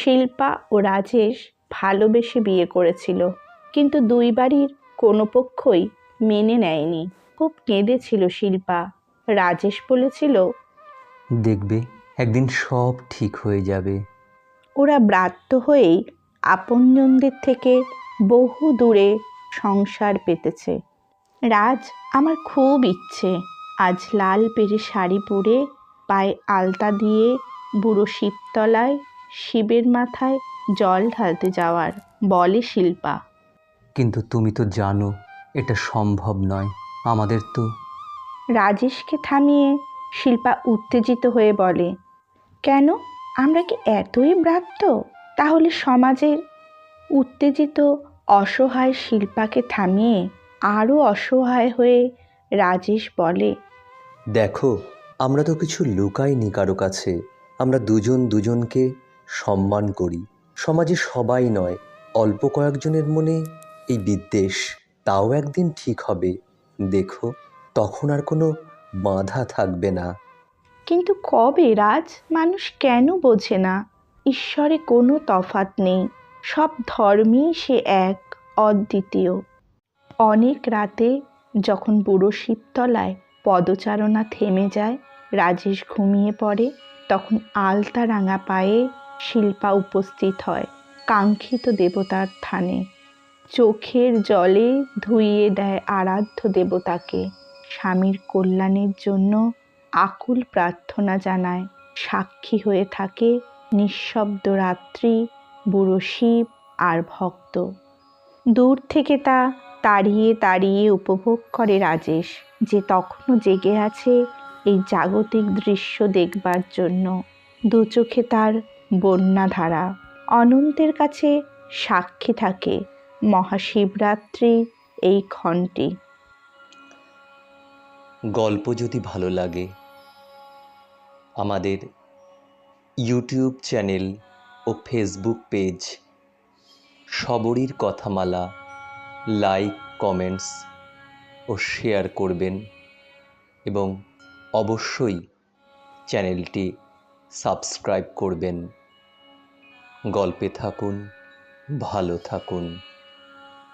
শিল্পা ও রাজেশ ভালোবেসে বিয়ে করেছিল। কিন্তু দুই বাড়ির কোনো পক্ষই মেনে নেয়নি। খুব কেঁদেছিল শিল্পা। রাজেশ বলেছিল দেখবে একদিন সব ঠিক হয়ে যাবে। ওরা ব্রাত্য হয়েই আপনজনদের থেকে বহু দূরে সংসার পেতেছে। রাজ আমার খুব ইচ্ছে। আজ লাল পেরে শাড়ি পরে পায়ে আলতা দিয়ে বুড়ো শিবতলায় শিবের মাথায় জল ঢালতে যাওয়ার বলে শিল্পা। কিন্তু তুমি তো জানো এটা সম্ভব নয় আমাদের তো। রাজেশকে থামিয়ে শিল্পা উত্তেজিত হয়ে বলে কেন? আমরা কি এতই ব্রাত্য? তাহলে সমাজের উত্তেজিত অসহায় শিল্পাকে থামিয়ে আরও অসহায় হয়ে রাজেশ বলে দেখো আমরা তো কিছু লুকাইনি কারও কাছে। আমরা দুজন দুজনকে সম্মান করি। সমাজে সবাই নয়, অল্প কয়েকজনের মনে এই বিদ্বেষ। তাও একদিন ঠিক হবে। দেখো, তখন আর কোনো বাধা থাকবে না। কিন্তু কবে, রাজ? মানুষ কেন বোঝে না? ঈশ্বরে কোনো তফাত নেই। সব ধর্মেই সে এক, অদ্বিতীয়। অনেক রাতে যখন বুড়ো শিবতলায় পদচারণা থেমে যায়, রাজেশ ঘুমিয়ে পড়ে, তখন আলতা রাঙা পায়ে শিল্পা উপস্থিত হয়, কাঙ্ক্ষিত দেবতার থানে। চোখের জলে ধুইয়ে দেয় আরাধ্য দেবতাকে। স্বামীর কল্যাণের জন্য আকুল প্রার্থনা জানায়। সাক্ষী হয়ে থাকে নিঃশব্দ রাত্রি, বুড়ো শিব আর ভক্ত। দূর থেকে তা তাড়িয়ে তাড়িয়ে উপভোগ করে রাজেশ, যে তখনও জেগে আছে এই জাগতিক দৃশ্য দেখবার জন্য। দু চোখে তার বন্যাধারা অনন্তের কাছে সাক্ষী থাকে মহাশিবরাত্রি এই ক্ষণটি। গল্প যদি ভালো লাগে, আমাদের ইউটিউব চ্যানেল ও ফেসবুক পেজ সবরীর কথামালা লাইক, কমেন্টস ও শেয়ার করবেন এবং অবশ্যই চ্যানেলটি সাবস্ক্রাইব করবেন। গল্পে থাকুন ভালো থাকুন।